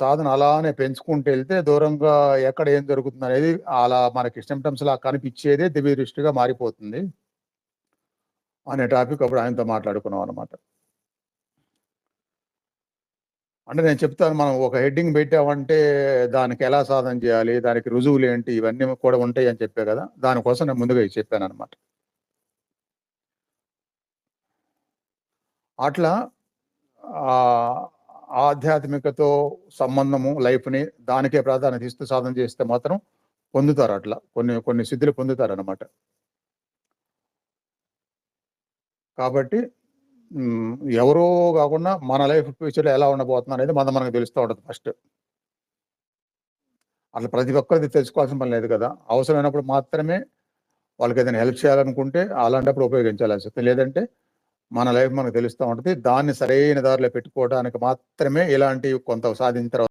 సాధన అలానే పెంచుకుంటూ వెళ్తే దూరంగా ఎక్కడ ఏం జరుగుతుంది అనేది అలా మనకి సిమ్టమ్స్ లా కనిపించేదే దివ్య దృష్టిగా మారిపోతుంది అనే టాపిక్ అప్పుడు ఆయనతో మాట్లాడుకున్నాం అనమాట అంటే నేను చెప్తాను మనం ఒక హెడ్డింగ్ పెట్టామంటే దానికి ఎలా సాధన చేయాలి దానికి రుజువులు ఏంటి ఇవన్నీ కూడా ఉంటాయి అని చెప్పే కదా దానికోసం నేను ముందుగా చెప్పాను అనమాట అట్లా ఆధ్యాత్మికతో సంబంధము లైఫ్ని దానికే ప్రాధాన్యత ఇస్తూ సాధన చేస్తే మాత్రం పొందుతారు అట్లా. కొన్ని కొన్ని సిద్ధులు పొందుతారు అన్నమాట కాబట్టి ఎవరో కాకుండా మన లైఫ్ ఫ్యూచర్లో ఎలా ఉండబోతుంది అనేది మన మనకు తెలుస్తూ ఉంటుంది ఫస్ట్. అట్లా ప్రతి ఒక్కరిది తెలుసుకోవాల్సిన పని లేదు కదా. అవసరమైనప్పుడు మాత్రమే వాళ్ళకి ఏదైనా హెల్ప్ చేయాలనుకుంటే అలాంటప్పుడు ఉపయోగించాల్సి లేదంటే మన లైఫ్ మనకు తెలుస్తూ ఉంటుంది. దాన్ని సరైన దారిలో పెట్టుకోవడానికి మాత్రమే ఇలాంటి కొంత సాధించిన తర్వాత